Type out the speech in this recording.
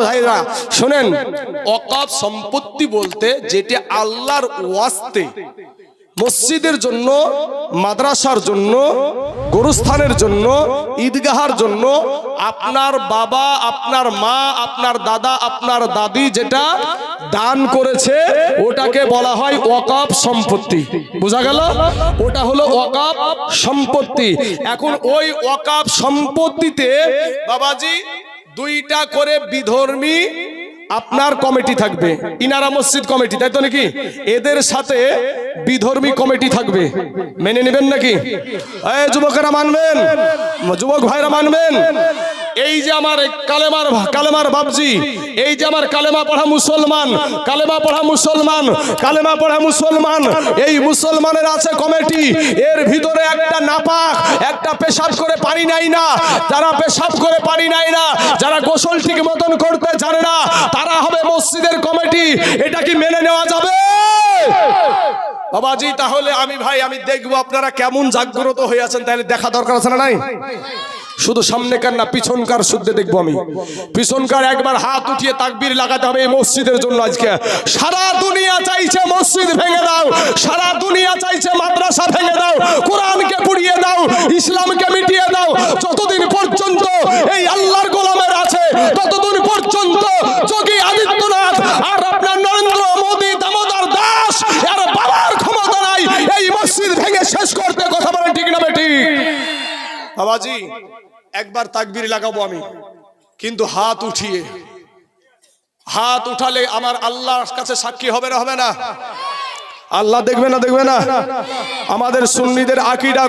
ভাইরা, শোনেন। অকাপ সম্পত্তি বলতে যেটা আল্লাহর ওয়াস্তে, মসজিদের জন্য, মাদ্রাসার জন্য, গরুস্থানের জন্য, ঈদগাহার জন্য, আপনার বাবা, আপনার মা, আপনার দাদা, আপনার দাদি যেটা দান করেছে, ওটাকে বলা হয় ওয়াকাপ সম্পত্তি। বোঝা গেল? ওটা হলো ওয়াকাপ সম্পত্তি। এখন ওই ওয়াকাপ সম্পত্তিতে বাবাজি দুইটা করে বিধর্মী আপনার কমিটি থাকবে। ইনারা মসজিদ কমিটি, তাই তো নাকি? এদের সাথে বিধর্মী কমিটি থাকবে। মেনে নেবেন নাকি? যুবকেরা মানবেন? যুবক ভাইরা মানবেন? এই যে আমার কালেমার কালেমার বাবজি এই যে আমার কালেমা পড়া মুসলমান, কালেমা পড়া মুসলমান, কালেমা পড়া মুসলমান, এই মুসলমানের আছে কমিটি, এর ভিতরে একটা নাপাক, একটা পেশাব করে পানি নাই না, যারা পেশাব করে পানি নাই না, যারা গোসল ঠিক মতন করতে জানে না, তারা হবে মসজিদের কমিটি, এটা কি মেনে নেওয়া যাবে? বাবাজি, তাহলে আমি ভাই, আমি দেখব আপনারা কেমন জাগ্রত হয়ে আছেন, তাহলে দেখা দরকার আছে না নাই? শুধু সামনেকার না পিছনকার শুদ্ধে দেখব আমি। পিছনকার একবার হাত উঠিয়ে তাকবির লাগাতে হবে এই মসজিদের জন্য আজকে। সারা দুনিয়া চাইছে মসজিদ ভেঙে দাও। সারা দুনিয়া চাইছে মাদ্রাসা ভেঙে দাও। কোরআনকে পুড়িয়ে দাও, ইসলামকে মিটিয়ে দাও। যতদিন পর্যন্ত এই আল্লাহর গোলামের আছে, ততদিন পর্যন্ত যোগী আদিত্যনাথ আর আপনার নরেন্দ্র মোদী দামোদর দাস আর বাবার ক্ষমতা নাই। এই মসজিদ ভেঙে শেষ করতে কথা বলেন ঠিক না বেটি বাবাজি একবার তাকবির লাগাবো আমি। কিন্তু হাত উঠিয়ে। হাত উঠালে আমার আল্লাহর কাছে সাক্ষী হবে না হবে না? আল্লাহ দেখবে না দেখবে না? আমাদের সুন্নিদের আকিরা